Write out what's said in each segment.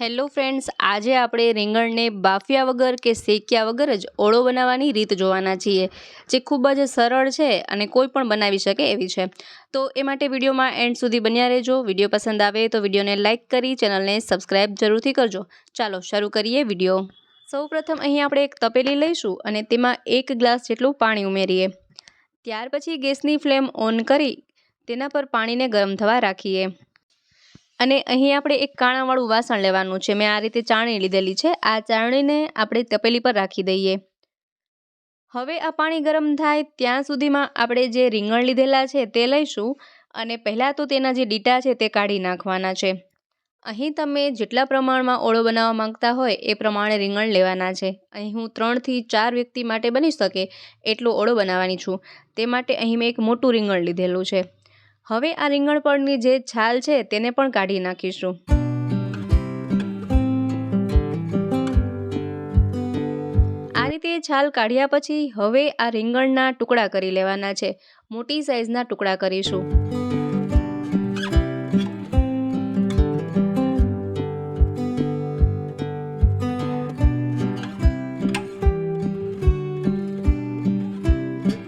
Hello friends, આજે આપણે રીંગણને બાફ્યા વગર કે શેક્યા વગર જ ઓળો બનાવવાની રીત જોવાના છીએ, જે ખૂબ જ સરળ છે અને કોઈ પણ બનાવી શકે એવી છે. તો એ માટે વિડીયોમાં એન્ડ સુધી બન્યા રહેજો. વીડિયો પસંદ આવે તો વિડીયોને લાઇક કરી, ચેનલને સબસ્ક્રાઈબ જરૂરથી કરજો. ચાલો, શરૂ કરીએ વીડિયો. સૌપ્રથમ અહીં આપણે એક તપેલી લઈશું અને તેમાં એક ગ્લાસ જેટલું પાણી ઉમેરીએ. ત્યાર પછી ગેસની ફ્લેમ ઓન કરી તેના પર પાણીને ગરમ થવા રાખીએ. અને અહીં આપણે એક કાણાવાળું વાસણ લેવાનું છે. મેં આ રીતે ચાણી લીધેલી છે. આ ચાણીને આપણે તપેલી પર રાખી દઈએ. હવે આ પાણી ગરમ થાય ત્યાં સુધીમાં આપણે જે રીંગણ લીધેલા છે તે લઈશું અને પહેલાં તો તેના જે ડીટા છે તે કાઢી નાખવાના છે. અહીં તમે જેટલા પ્રમાણમાં ઓળો બનાવવા માંગતા હોય એ પ્રમાણે રીંગણ લેવાના છે. અહીં હું ત્રણથી ચાર વ્યક્તિ માટે બની શકે એટલો ઓળો બનાવવાની છું. તે માટે અહીં મેં એક મોટું રીંગણ લીધેલું છે. હવે આ રીંગણ પરની જે છાલ છે તેને પણ કાઢી નાખીશું. આ રીતે છાલ કાઢ્યા પછી હવે આ રીંગણના ટુકડા કરી લેવાના છે. મોટી સાઈઝના ટુકડા કરીશું.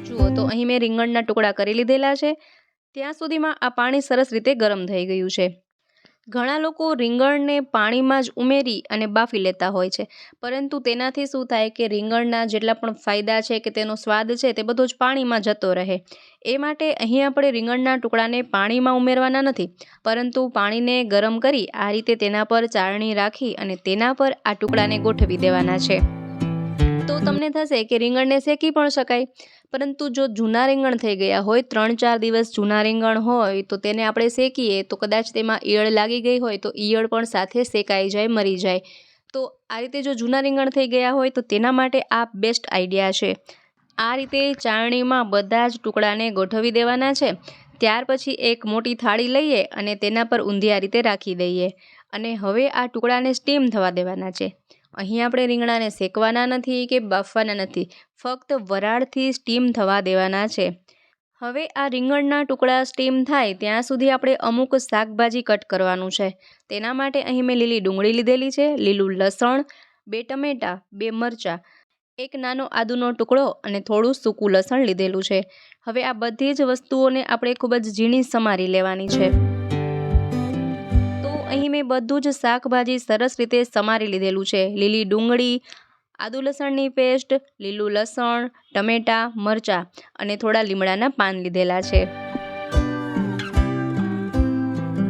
જુઓ તો અહીં મેં રીંગણના ટુકડા કરી લીધેલા છે. ત્યાં સુધીમાં આ પાણી સરસ રીતે ગરમ થઈ ગયું છે. ઘણા લોકો રીંગણને પાણીમાં જ ઉમેરી અને બાફી લેતા હોય છે. પરંતુ તેનાથી શું થાય કે રીંગણના જેટલા પણ ફાયદા છે કે તેનો સ્વાદ છે તે બધો જ પાણીમાં જતો રહે. એ માટે અહીં આપણે રીંગણના ટુકડાને પાણીમાં ઉમેરવાના નથી, પરંતુ પાણીને ગરમ કરી આ રીતે તેના પર ચાળણી રાખી અને તેના પર આ ટુકડાને ગોઠવી દેવાના છે. તો તમને થશે કે રીંગણને શેકી પણ શકાય. પરંતુ જો જૂના રીંગણ થઈ ગયા હોય, ત્રણ ચાર દિવસ જૂના રીંગણ હોય, તો તેને આપણે શેકીએ, તો કદાચ તેમાં ઈયળ લાગી ગઈ હોય, તો ઈયળ પણ સાથે શેકાઈ જાય, મરી જાય. તો આ રીતે જો જૂના રીંગણ થઈ ગયા હોય, તો તેના માટે આ બેસ્ટ આઈડિયા છે. આ રીતે ચાળણીમાં બધા જ ટુકડાને ગોઠવી દેવાના છે. ત્યાર પછી એક મોટી થાળી લઈએ અને તેના પર ઊંધિયા રીતે રાખી દઈએ. અને હવે આ ટુકડાને સ્ટીમ થવા દેવાના છે. અહીં આપણે રીંગણાને શેકવાના નથી કે બાફવાના નથી, ફક્ત વરાળથી સ્ટીમ થવા દેવાના છે. હવે આ રીંગણના ટુકડા સ્ટીમ થાય ત્યાં સુધી આપણે અમુક શાકભાજી કટ કરવાનું છે. તેના માટે અહીં મેં લીલી ડુંગળી લીધેલી છે, લીલું લસણ, બે ટમેટાં, બે મરચાં, એક નાનો આદુનો ટુકડો અને થોડું સૂકું લસણ લીધેલું છે. હવે આ બધી જ વસ્તુઓને આપણે ખૂબ જ ઝીણી સમારી લેવાની છે. અહીં મેં બધું જ શાકભાજી સરસ રીતે સમારી લીધેલું છે. લીલી ડુંગળી, આદુ લસણની પેસ્ટ, લીલું લસણ, ટમેટાં, મરચાં અને થોડા લીમડાના પાન લીધેલા છે.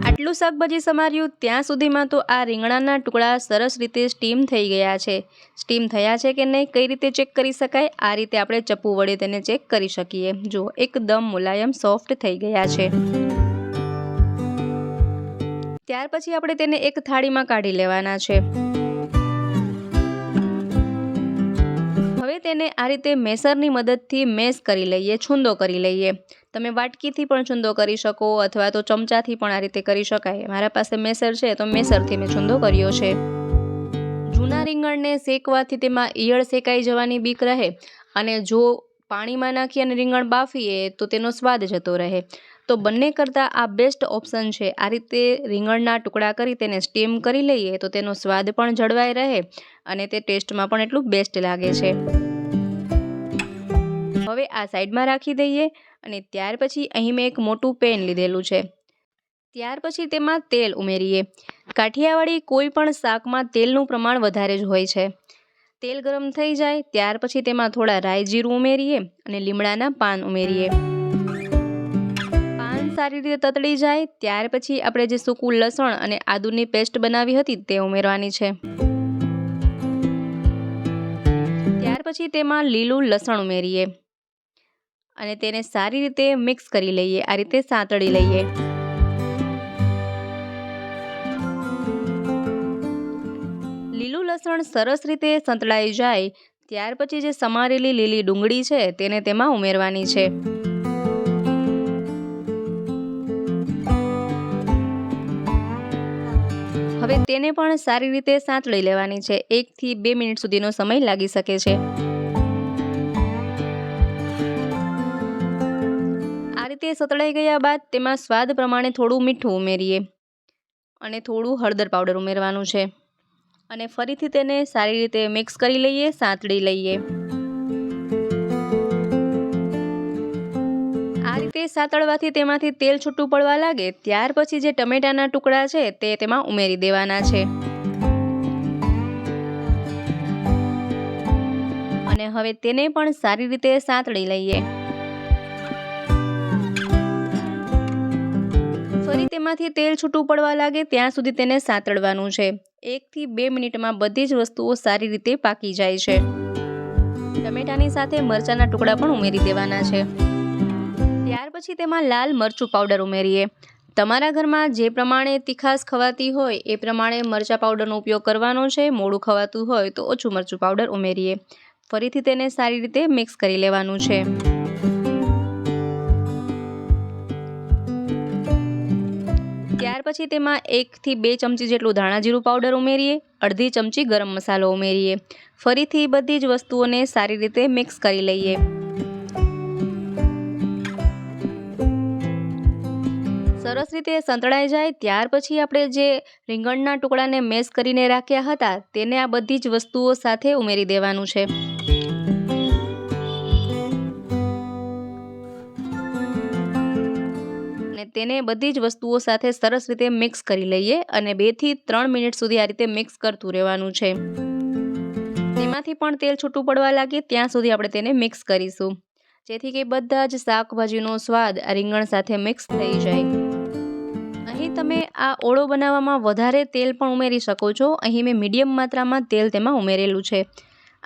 આટલું શાકભાજી સમાર્યું ત્યાં સુધીમાં તો આ રીંગણાના ટુકડા સરસ રીતે સ્ટીમ થઈ ગયા છે. સ્ટીમ થયા છે કે નહીં કઈ રીતે ચેક કરી શકાય? આ રીતે આપણે ચપ્પુ વડે તેને ચેક કરી શકીએ. જો એકદમ મુલાયમ, સોફ્ટ થઈ ગયા છે. ત્યાર પછી આપણે તેને એક થાળીમાં કાઢી લેવાના છે. હવે તેને આ રીતે મેસરની મદદથી મેસ કરી લઈએ, છૂંદો કરી લઈએ. તમે વાટકીથી પણ છૂંદો કરી શકો અથવા તો ચમચાથી પણ આ રીતે કરી શકાય. મારા પાસે મેસર છે, તો મેસરથી મેં છૂંદો કર્યો છે. જૂના રીંગણને શેકવાથી તેમાં ઈયળ શેકાઈ જવાની બીક રહે અને જો પાણીમાં નાખી અને રીંગણ બાફીએ તો તેનો સ્વાદ જતો રહે. તો બંને કરતાં આ બેસ્ટ ઓપ્શન છે. આ રીતે રીંગણના ટુકડા કરી તેને સ્ટીમ કરી લઈએ તો તેનો સ્વાદ પણ જળવાઈ રહે અને તે ટેસ્ટમાં પણ એટલું બેસ્ટ લાગે છે. હવે આ સાઈડમાં રાખી દઈએ અને ત્યાર પછી અહીં મેં એક મોટું પેન લીધેલું છે. ત્યાર પછી તેમાં તેલ ઉમેરીએ. કાઠિયાવાડી કોઈ પણ શાકમાં તેલનું પ્રમાણ વધારે જ હોય છે. તેલ ગરમ થઈ જાય, ત્યાર પછી તેમાં થોડા રાઈ જીરું ઉમેરીએ અને લીમડાના પાન ઉમેરીએ. પાન સારી રીતે તતડી જાય, ત્યાર પછી આપણે જે સૂકું લસણ અને આદુની પેસ્ટ બનાવી હતી તે ઉમેરવાની છે. ત્યાર પછી તેમાં લીલું લસણ ઉમેરીએ અને તેને સારી રીતે મિક્સ કરી લઈએ, આ રીતે સાંતળી લઈએ. લસણ સરસ રીતે સંતળાઈ જાય, ત્યાર પછી જે સમારેલી લીલી ડુંગળી છે તેને તેમાં ઉમેરવાની છે. હવે તેને પણ સારી રીતે સાંતળી લેવાની છે. એકથી બે મિનિટ સુધીનો સમય લાગી શકે છે. આ રીતે સતળાઈ ગયા બાદ તેમાં સ્વાદ પ્રમાણે થોડું મીઠું ઉમેરીએ અને થોડું હળદર પાવડર ઉમેરવાનું છે. અને ફરીથી તેને સારી રીતે મિક્સ કરી લઈએ, સાંતળી લઈએ. આ રીતે સાતળવાથી તેમાંથી તેલ છૂટું પડવા લાગે, ત્યાર પછી જે ટમેટાના ટુકડા છે તે તેમાં ઉમેરી દેવાના છે. અને હવે તેને પણ સારી રીતે સાંતળી લઈએ. ફરી તેમાંથી તેલ છૂટું પડવા લાગે ત્યાં સુધી તેને સાંતળવાનું છે. એકથી બે મિનિટમાં બધી જ વસ્તુઓ સારી રીતે પાકી જાય છે. ટમેટાની સાથે મરચાંના ટુકડા પણ ઉમેરી દેવાના છે. ત્યાર પછી તેમાં લાલ મરચું પાવડર ઉમેરીએ. તમારા ઘરમાં જે પ્રમાણે તીખાસ ખવાતી હોય, એ પ્રમાણે મરચાં પાવડરનો ઉપયોગ કરવાનો છે. મોડું ખવાતું હોય તો ઓછું મરચું પાવડર ઉમેરીએ. ફરીથી તેને સારી રીતે મિક્સ કરી લેવાનું છે. ત્યાર પછી તેમાં એકથી બે ચમચી જેટલું ધાણા જીરું પાવડર ઉમેરીએ, અડધી ચમચી ગરમ મસાલો ઉમેરીએ. ફરીથી બધી જ વસ્તુઓને સારી રીતે મિક્સ કરી લઈએ. સરસ રીતે સંતળાઈ જાય, ત્યાર પછી આપણે જે રીંગણના ટુકડાને મેશ કરીને રાખ્યા હતા, તેને આ બધી જ વસ્તુઓ સાથે ઉમેરી દેવાનું છે. તેને બધી જ વસ્તુઓ સાથે સરસ રીતે મિક્સ કરી લઈએ અને બેથી ત્રણ મિનિટ સુધી આ રીતે મિક્સ કરતું રહેવાનું છે. તેમાંથી પણ તેલ છૂટું પડવા લાગે ત્યાં સુધી આપણે તેને મિક્સ કરીશું. જેથી કે બધા જ શાકભાજીનો સ્વાદ આ રીંગણ સાથે મિક્સ થઈ જાય. અહીં તમે આ ઓળો બનાવવામાં વધારે તેલ પણ ઉમેરી શકો છો. અહીં મેં મીડિયમ માત્રામાં તેલ તેમાં ઉમેરેલું છે.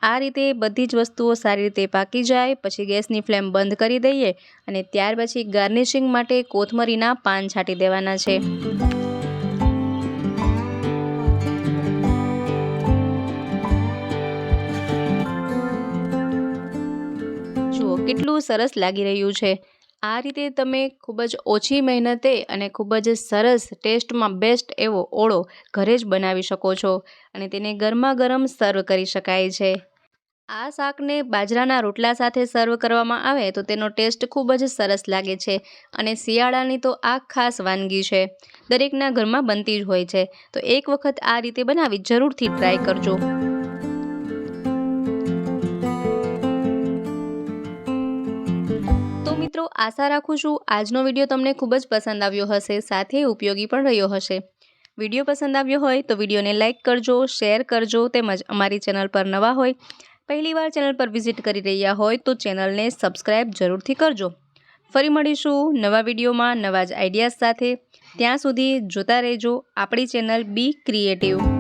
આ રીતે બધી જ વસ્તુઓ સારી રીતે પાકી જાય, પછી ગેસની ફ્લેમ બંધ કરી દઈએ અને ત્યાર પછી ગાર્નિશિંગ માટે કોથમરીના પાન છાંટી દેવાના છે. જુઓ, કેટલું સરસ લાગી રહ્યું છે. આ રીતે તમે ખૂબ જ ઓછી મહેનતે અને ખૂબ જ સરસ ટેસ્ટમાં બેસ્ટ એવો ઓળો ઘરે જ બનાવી શકો છો અને તેને ગરમા ગરમ સર્વ કરી શકાય છે. આ શાકને બાજરાના રોટલા સાથે સર્વ કરવામાં આવે તો તેનો ટેસ્ટ ખૂબ જ સરસ લાગે છે અને શિયાળાની તો આ ખાસ વાનગી છે. દરેકના ઘરમાં બનતી જ હોય છે. તો એક વખત આ રીતે બનાવી જરૂરથી ટ્રાય કરજો. તો મિત્રો, આશા રાખું છું આજનો વીડિયો તમને ખૂબ જ પસંદ આવ્યો હશે, સાથે ઉપયોગી પણ રહ્યો હશે. વીડિયો પસંદ આવ્યો હોય તો વિડીયોને લાઇક કરજો, શેર કરજો તેમજ અમારી ચેનલ પર નવા હોય પહેલીવાર ચેનલ પર વિઝિટ કરી રહ્યા હોય તો ચેનલને સબસ્ક્રાઈબ જરૂરથી કરજો. ફરી મળીશું નવા વિડીયોમાં નવા જ આઈડિયાઝ સાથે. ત્યાં સુધી જોતા રહેજો આપણી ચેનલ બી ક્રિએટિવ.